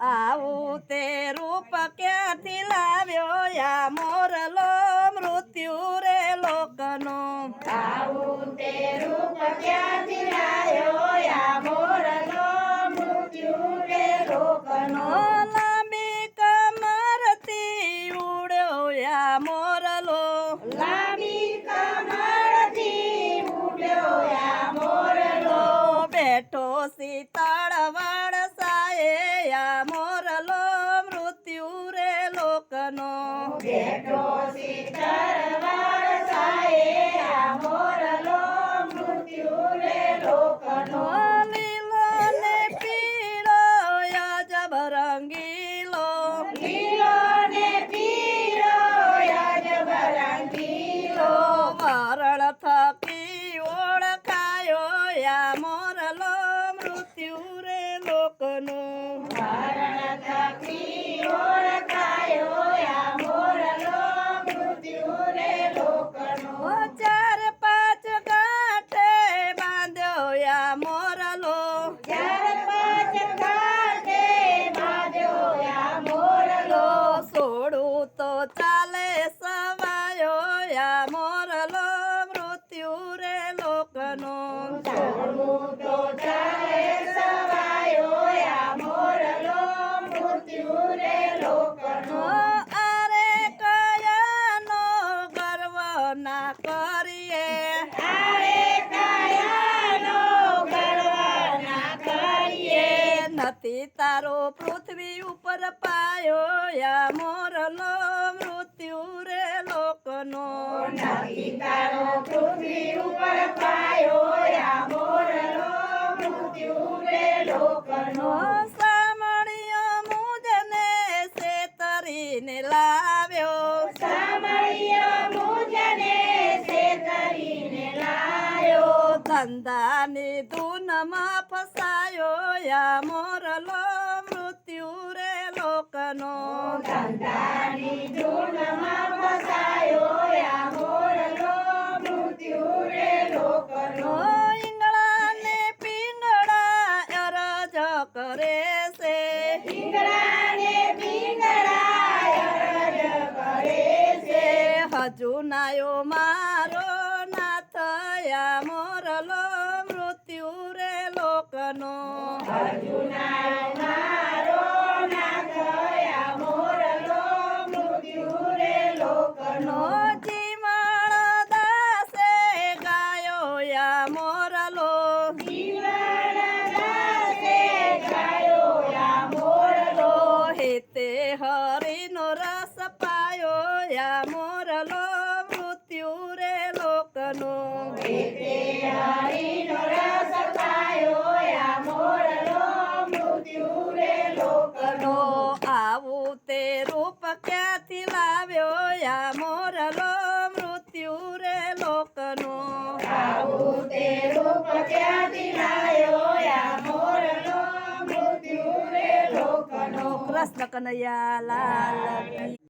આવું તે રૂપ ક્યાંથી લાવ્યો યા મોરલો મૃત્યુ રે લોકનો? આવું તે રૂપ ક્યાંથી લાયો યા મોરલો મૃત્યુ રે લોકનો? લાંબી કમરથી ઉડ્યો યા મોરલો? લાંબી કમળથી ઉડ્યો યા મોરલો? બેઠો શીતળ બેઠો શીતળ વરસાએ આ મોરલો મૃત્યુ રે લોકનો લીલો ને પીળો અજબ રંગીલો નથી તારો પૃથ્વી ઉપર પાયો યા મોરલો મૃત્યુ રે લોકનો તારો પૃથ્વી ઉપર પાયો. ધંધાની ધૂનમાં ફસાયો યા મોરલો મૃત્યુ રે લોકનો. ધંધાની ધૂનમાં ફસાયો આ મોરલો મૃત્યુ રે લોકનો. ઈંગળાને પીંગળા અરજ કરે છે. પિંગળાને પિંગળા અરજ કરે છે. હજુ નાયો મારો હેતે હરિનો રસ પાયો યા મોરલો મૃત્યુ રે લોકનો. તે લોકનો આવું તે રૂપ ક્યાંથી લાવ્યો? યા મોરલો મૃત્યુ રે લોકનો. આવું તે રૂપ ક્યાંથી લાયો આ મોરલો મૃત્યુ રે લોકનો. કૃષ્ણ કનૈયા લાલ